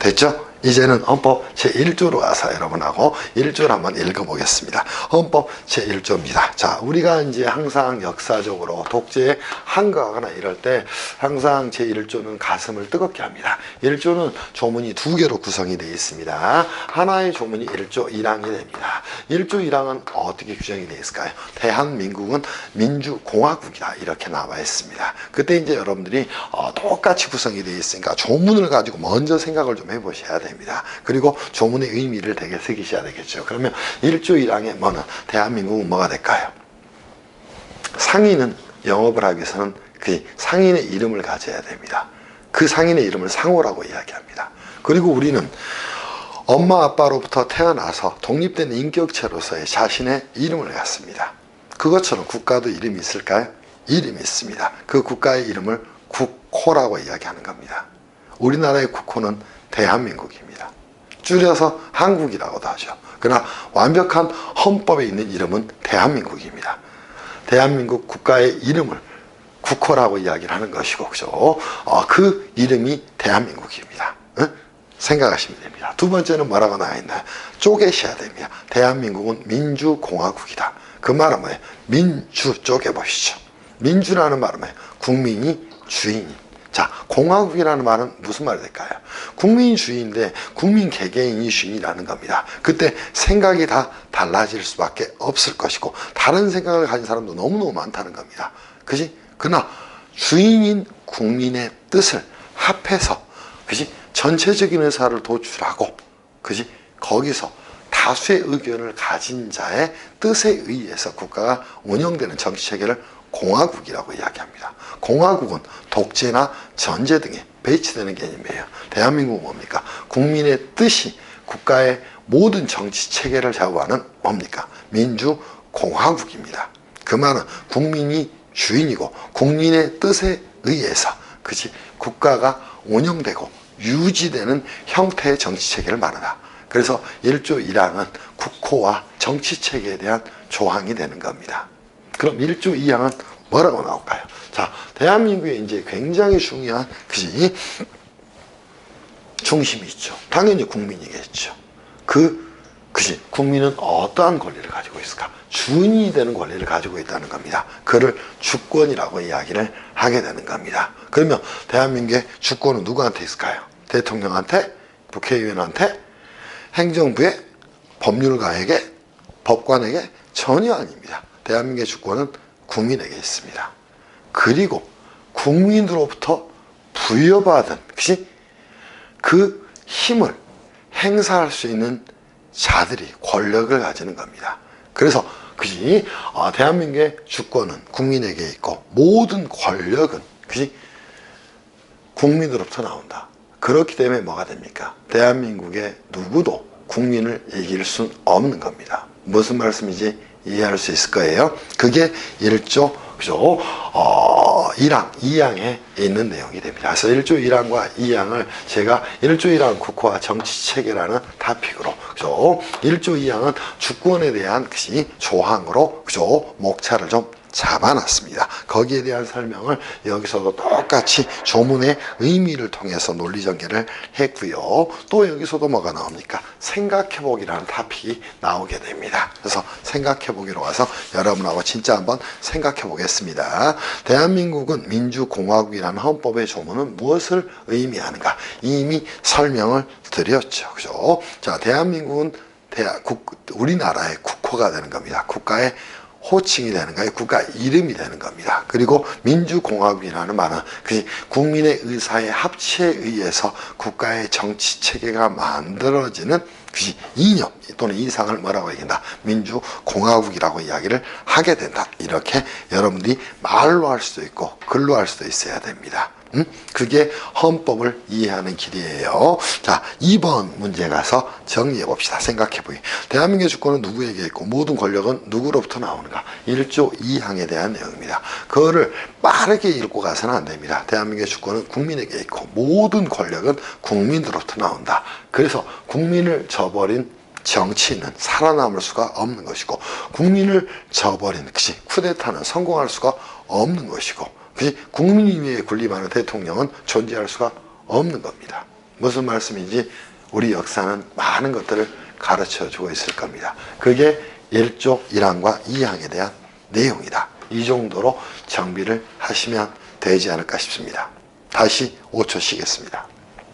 됐죠? 이제는 헌법 제1조로 와서 여러분하고 1조를 한번 읽어보겠습니다. 헌법 제1조입니다. 자, 우리가 이제 항상 역사적으로 독재에 항거하거나 이럴 때 항상 제1조는 가슴을 뜨겁게 합니다. 1조는 조문이 두 개로 구성이 되어 있습니다. 하나의 조문이 1조 1항이 됩니다. 1조 1항은 어떻게 규정이 되어 있을까요? 대한민국은 민주공화국이다. 이렇게 나와 있습니다. 그때 이제 여러분들이 어, 똑같이 구성이 되어 있으니까 조문을 가지고 먼저 생각을 좀 해보셔야 됩니다. 그리고 조문의 의미를 되게 새기셔야 되겠죠. 그러면 1조 1항에 뭐는 대한민국은 뭐가 될까요? 상인은 영업을 하기 위해서는 그 상인의 이름을 가져야 됩니다. 그 상인의 이름을 상호라고 이야기합니다. 그리고 우리는 엄마 아빠로부터 태어나서 독립된 인격체로서의 자신의 이름을 갖습니다. 그것처럼 국가도 이름이 있을까요? 이름이 있습니다. 그 국가의 이름을 국호라고 이야기하는 겁니다. 우리나라의 국호는 대한민국입니다. 줄여서 한국이라고도 하죠. 그러나 완벽한 헌법에 있는 이름은 대한민국입니다. 대한민국 국가의 이름을 국호라고 이야기를 하는 것이고, 그죠? 어, 그 이름이 대한민국입니다. 응? 생각하시면 됩니다. 두 번째는 뭐라고 나와 있나요? 쪼개셔야 됩니다. 대한민국은 민주공화국이다. 그 말은 뭐예요? 민주 쪼개보시죠. 민주라는 말은 뭐예요? 국민이 주인이. 자, 공화국이라는 말은 무슨 말이 될까요? 국민이 주인인데 국민 개개인이 주인이라는 겁니다. 그때 생각이 다 달라질 수밖에 없을 것이고 다른 생각을 가진 사람도 너무너무 많다는 겁니다. 그지? 그러나 주인인 국민의 뜻을 합해서 그지? 전체적인 의사를 도출하고 그지? 거기서 다수의 의견을 가진 자의 뜻에 의해서 국가가 운영되는 정치 체계를 공화국이라고 이야기합니다. 공화국은 독재나 전제 등에 배치되는 개념이에요. 대한민국은 뭡니까? 국민의 뜻이 국가의 모든 정치 체계를 좌우하는 뭡니까? 민주공화국입니다. 그 말은 국민이 주인이고 국민의 뜻에 의해서 그지 국가가 운영되고 유지되는 형태의 정치 체계를 말한다. 그래서 1조 1항은 국호와 정치 체계에 대한 조항이 되는 겁니다. 그럼 1조 2항은 뭐라고 나올까요? 자, 대한민국에 이제 굉장히 중요한 그지 중심이 있죠. 당연히 국민이겠죠. 그 그지 국민은 어떠한 권리를 가지고 있을까? 주인이 되는 권리를 가지고 있다는 겁니다. 그를 주권이라고 이야기를 하게 되는 겁니다. 그러면 대한민국의 주권은 누구한테 있을까요? 대통령한테, 국회의원한테, 행정부에, 법률가에게, 법관에게 전혀 아닙니다. 대한민국의 주권은 국민에게 있습니다. 그리고 국민으로부터 부여받은? 그 힘을 행사할 수 있는 자들이 권력을 가지는 겁니다. 그래서 그지 아, 대한민국의 주권은 국민에게 있고 모든 권력은 그지 국민으로부터 나온다. 그렇기 때문에 뭐가 됩니까? 대한민국의 누구도 국민을 이길 수 없는 겁니다. 무슨 말씀인지 이해할 수 있을 거예요. 그게 1조 그죠? 어, 1항, 2항에 있는 내용이 됩니다. 그래서 1조 1항과 2항을 제가 1조 1항 국호와 정치 체계라는 타픽으로 그죠? 1조 2항은 주권에 대한 것이 조항으로 그죠? 목차를 좀 잡아놨습니다. 거기에 대한 설명을 여기서도 똑같이 조문의 의미를 통해서 논리 전개를 했고요. 또 여기서도 뭐가 나옵니까? 생각해보기라는 타픽이 나오게 됩니다. 그래서 생각해보기로 와서 여러분하고 진짜 한번 생각해보겠습니다. 대한민국은 민주공화국이라는 헌법의 조문은 무엇을 의미하는가? 이미 설명을 드렸죠. 그죠? 자, 대한민국은 대한, 국, 우리나라의 국호가 되는 겁니다. 국가의 호칭이 되는 거예요. 국가 이름이 되는 겁니다. 그리고 민주공화국이라는 말은 그 국민의 의사의 합치에 의해서 국가의 정치 체계가 만들어지는 그 이념 또는 이상을 뭐라고 얘기한다? 민주공화국이라고 이야기를 하게 된다. 이렇게 여러분들이 말로 할 수도 있고 글로 할 수도 있어야 됩니다. 음? 그게 헌법을 이해하는 길이에요. 자, 2번 문제 가서 정리해 봅시다. 생각해 보기. 대한민국의 주권은 누구에게 있고 모든 권력은 누구로부터 나오는가? 1조 2항에 대한 내용입니다. 그거를 빠르게 읽고 가서는 안 됩니다. 대한민국의 주권은 국민에게 있고 모든 권력은 국민으로부터 나온다. 그래서 국민을 저버린 정치인은 살아남을 수가 없는 것이고 국민을 저버린 그치 쿠데타는 성공할 수가 없는 것이고 그지 국민에 군림하는 대통령은 존재할 수가 없는 겁니다. 무슨 말씀인지 우리 역사는 많은 것들을 가르쳐 주고 있을 겁니다. 그게 1조 1항과 2항에 대한 내용이다. 이 정도로 정비를 하시면 되지 않을까 싶습니다. 다시 5초 쉬겠습니다.